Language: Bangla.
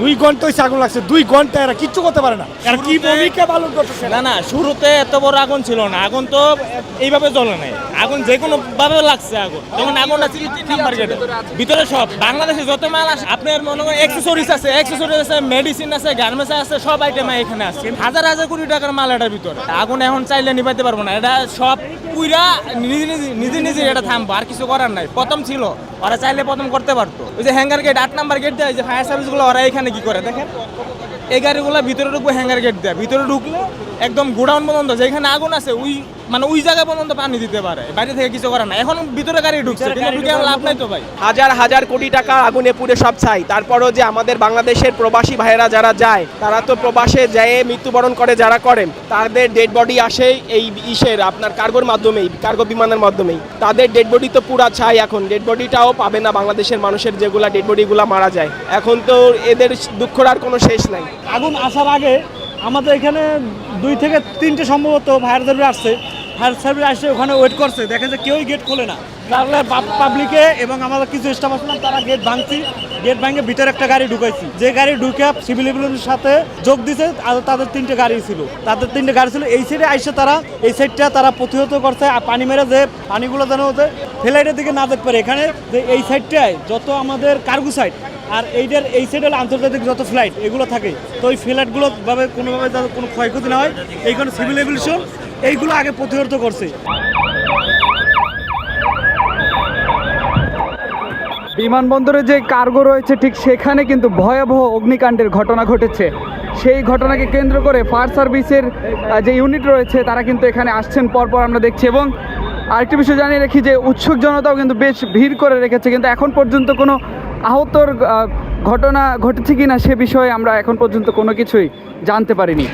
দুই ঘণ্টা হয়েছে আগুন লাগছে দুই ঘণ্টা এরা কিচ্ছু করতে পারে না। আর কি ভূমিকা পালন করতেছে? না না শুরুতে এত বড় আগুন ছিল না আগুন তো এইভাবে জ্বলে নাই। আগুন যে কোনো ভাবে লাগছে আগুন। যেমন আগুনটা ছিল তিন নাম্বার গেটে ভিতরে সব বাংলাদেশে যত মাল আছে আপনার মনে করেন অ্যাক্সেসরিজ আছে অ্যাক্সেসরিজ আছে মেডিসিন আছে গার্মেন্টস আছে সব আইটেম এখানে আছে। হাজার হাজার কোটি টাকার মাল এটার ভিতরে। আগুন এখন চাইলে নিভাইতে পারব না। এটা সব পুইরা নিজে নিজে নিজে নিজে এটা থামবো, আর কিছু করার নাই। প্রথম ছিল, ওরা চাইলে প্রথম করতে পারতো। ওই যে হ্যাঙ্গার গেট আট নাম্বার গেট দেয় যে ফায়ার সার্ভিসগুলো ওরা এখানে কি করে দেখেন? এই গাড়িগুলো ভিতরে ঢুকবো হ্যাঙ্গার গেট দেয়। ভিতরে ঢুকলে একদম গোডাউন পর্যন্ত, যেখানে আগুন আছে, ওই মানে ওই জায়গা পর্যন্ত পানি দিতে পারে বাইরে থেকে কিছু করে না। এখন ভিতরে গাড়ি ঢুকছে কিন্তু ঢুকে লাভ নাই তো ভাই। হাজার হাজার কোটি টাকা আগুনে পুড়ে সব ছাই। তারপরও যে আমাদের বাংলাদেশের প্রবাসী ভাইয়েরা যারা যায় তারা তো প্রবাসে যেয়ে মৃত্যুবরণ করে যারা করেন তাদের ডেড বডি আসে এই ইসের আপনার কার্গোর মাধ্যমেই কার্গো বিমানের মাধ্যমেই। তাদের ডেড বডি তো পুরা ছাই এখন। ডেড বডিটাও পাবে না বাংলাদেশের মানুষের যেগুলা ডেড বডিগুলো মারা যায়। এখন তো এদের দুঃখর আর কোনো শেষ নাই। আগুন আসার আগে আমাদের এখানে দুই থেকে তিনটে সম্ভবত সার্ভিস আসছে। ফায়ার সার্ভিস আসছে ওখানে ওয়েট করছে। দেখে যে কেউই গেট খোলে না। তাহলে পাবলিকে এবং আমাদের কিছু স্টাফ আসলাম তারা গেট ভাঙছি। গেট ভাঙে ভিতরে একটা গাড়ি ঢুকাইছি। যে গাড়ি ঢুকে সিভিল এভিলেন্সের সাথে যোগ দিছে, আর তাদের তিনটে গাড়ি ছিল। তাদের তিনটে গাড়ি ছিল। এই সাইডে আইসে তারা, এই সাইডটা তারা প্রতিহত করছে আর পানি মেরে যে পানিগুলো যেন হতে ফ্লাইটের দিকে না দেখতে পারে। এখানে যে এই সাইডটায় যত আমাদের কার্গো সাইড আর এইটার, এই সাইডে আন্তর্জাতিক যত ফ্লাইট এগুলো থাকে। তো ওই ফ্লাইটগুলো ভাবে কোনোভাবে কোনো ক্ষয়ক্ষতি না হয়। এইখানে সিভিল এভিলেশন এইগুলো আগে প্রতিহত করছে। বিমানবন্দরে যে কার্গো রয়েছে, ঠিক সেখানে কিন্তু ভয়াবহ অগ্নিকাণ্ডের ঘটনা ঘটেছে। সেই ঘটনাকে কেন্দ্র করে ফায়ার সার্ভিসের যে ইউনিট রয়েছে, তারা কিন্তু এখানে আসছেন। পরপর আমরা দেখছি এবং আরেকটি বিষয় জানিয়ে রাখি যে, উৎসুক জনতাও কিন্তু বেশ ভিড় করে রেখেছে। কিন্তু এখন পর্যন্ত কোনো আহতর ঘটনা ঘটেছে কি না সে বিষয়ে আমরা এখন পর্যন্ত কোনো কিছুই জানতে পারিনি।